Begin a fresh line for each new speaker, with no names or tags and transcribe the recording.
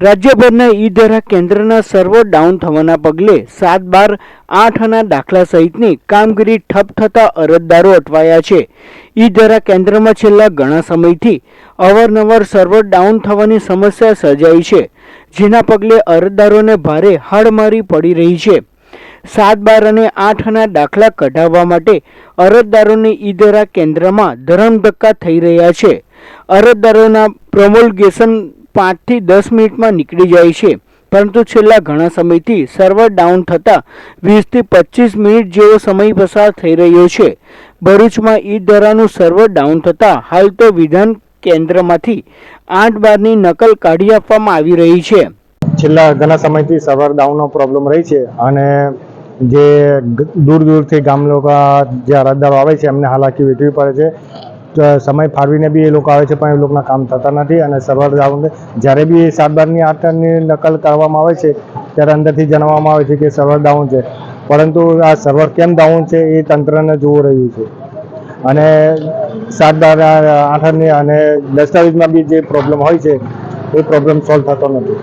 રાજ્યભરના ઈ ધરા કેન્દ્રના સર્વર ડાઉન થવાના પગલે સાત બાર આઠના દાખલા સહિતની કામગીરી ઠપ થતા અરજદારો અટવાયા છે. ઈ ધરા કેન્દ્રમાં છેલ્લા ઘણા સમયથી અવારનવાર સર્વર ડાઉન થવાની સમસ્યા સર્જાઈ છે, જેના પગલે અરજદારોને ભારે હાડમારી પડી રહી છે. સાત બાર અને આઠના દાખલા કઢાવવા માટે અરજદારોને ઈ ધરા કેન્દ્રમાં ધરમધક્કા થઈ રહ્યા છે. અરજદારોના પ્રોમોલગેશન પાંચથી દસ મિનિટમાં નીકળી જાય છે. પરંતુ છેલ્લા ઘણા સમયથી સર્વર ડાઉન થતાં વીસથી પચીસ મિનિટ જેવો સમય પસાર થઈ રહ્યો છે. ભરૂચમાં ઈ ધરાનું સર્વર ડાઉન થતાં હાલ તો વિધાન કેન્દ્રમાંથી આઠ બારની નકલ કાઢી આપવામાં આવી રહી છે.
છેલ્લા ઘણા સમયથી સર્વર ડાઉનનો પ્રોબ્લેમ રહી છે અને જે દૂર દૂરથી ગામ લોકો જે અરજદારો આવે છે એમને હાલાકી વેઠવી પડે છે. સમય ફાળવીને બી એ લોકો આવે છે, પણ એ લોકોના કામ થતા નથી. અને સર્વર જ્યારે બી સાત બારની આઠની નકલ કરવામાં આવે છે, ત્યારે અંદરથી જણાવવામાં આવે છે કે સર્વર ડાઉન છે. પરંતુ આ સર્વર કેમ ડાઉન છે એ તંત્રને જોવું રહ્યું છે. અને સાત બાર આઠની અને દસ્તાવેજમાં બી જે પ્રોબ્લેમ હોય છે, એ પ્રોબ્લેમ સોલ્વ થતો નથી.